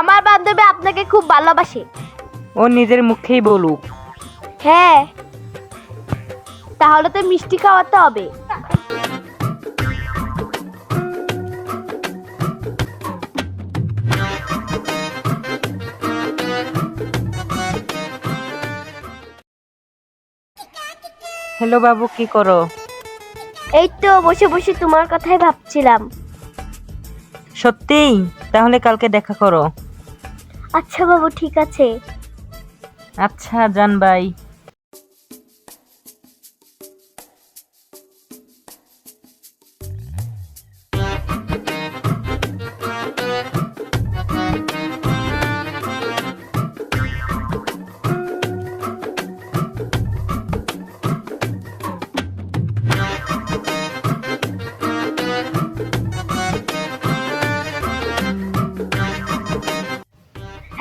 আমার বান্ধবী আপনাকে খুব ভালোবাসে। ও নিজের মুখেই বলুক। হ্যাঁ। তাহলে তো মিষ্টি খাওয়াতে হবে। হ্যালো বাবু কি করো? এই তো বসে বসে তোমার কথাই ভাবছিলাম। সত্যিই? তাহলে কালকে দেখা করো। আচ্ছা বাবু ঠিক আছে। আচ্ছা জান বাই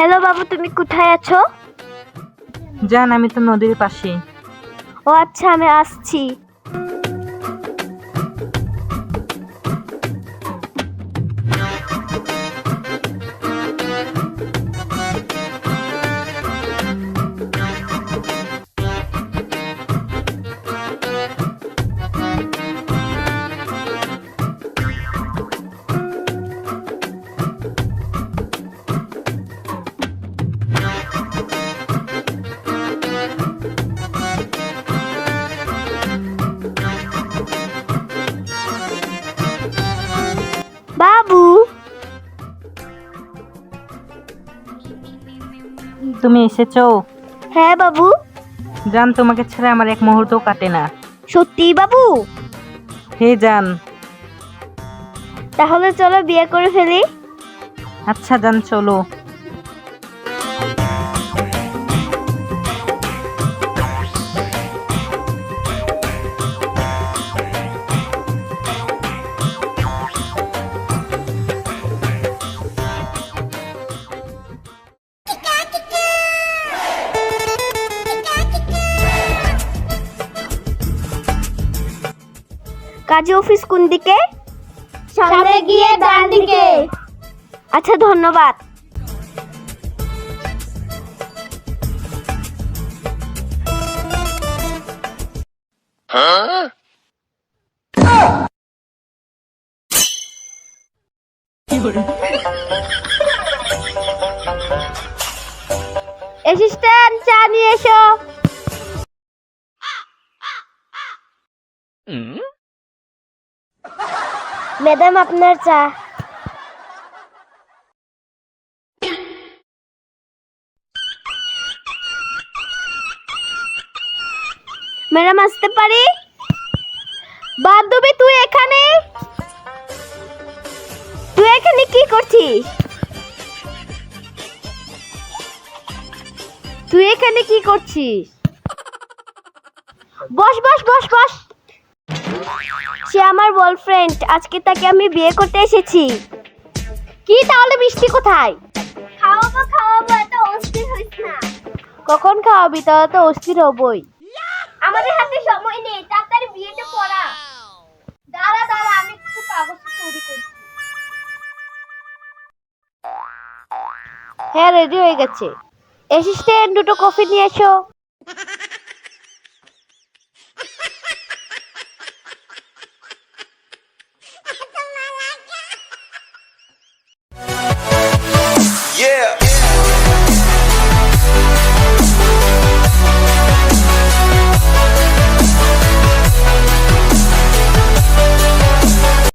হ্যালো বাবু তুমি কোথায় আছো? জান আমি তো নদীর পাশে ও আচ্ছা আমি আসছি। বাবু। তুমি এসেছ? হ্যাঁ বাবু। জান তোমাকে ছাড়া আমার এক মুহূর্ত কাটে না। সত্যি বাবু? হে জান। তাহলে চলো বিয়ে করে ফেলি। আচ্ছা জান চলো। কাজী অফিস কোন দিকে? সামনে গিয়ে ডান দিকে। আচ্ছা ধন্যবাদ। অ্যাসিস্ট্যান্ট চা নিয়ে এসো। ম্যাডাম আপনার চা ম্যাডাম আসতে পারি বান্ধবী তুই এখানে তুই এখানে কি করছিস তুই এখানে কি করছিস বস বস বস বস সে আমার বয়ফ্রেন্ড। আজকে তাকে আমি বিয়ে করতে এসেছি। কি তাহলে মিষ্টি কোথায়? খাওয়াবো খাওয়াবো এত অস্থির হইস না। কখন খাওয়াবি? তাহলে তো অস্থির হবই। আমাদের হাতে সময় নেই তাড়াতাড়ি বিয়েটা পড়া। দাঁড়া দাঁড়া আমি একটু কাগজ তৈরি করছি। হ্যাঁ রেডি হয়ে গেছে। অ্যাসিস্ট্যান্ট দুটো কফি নিয়ে এসো।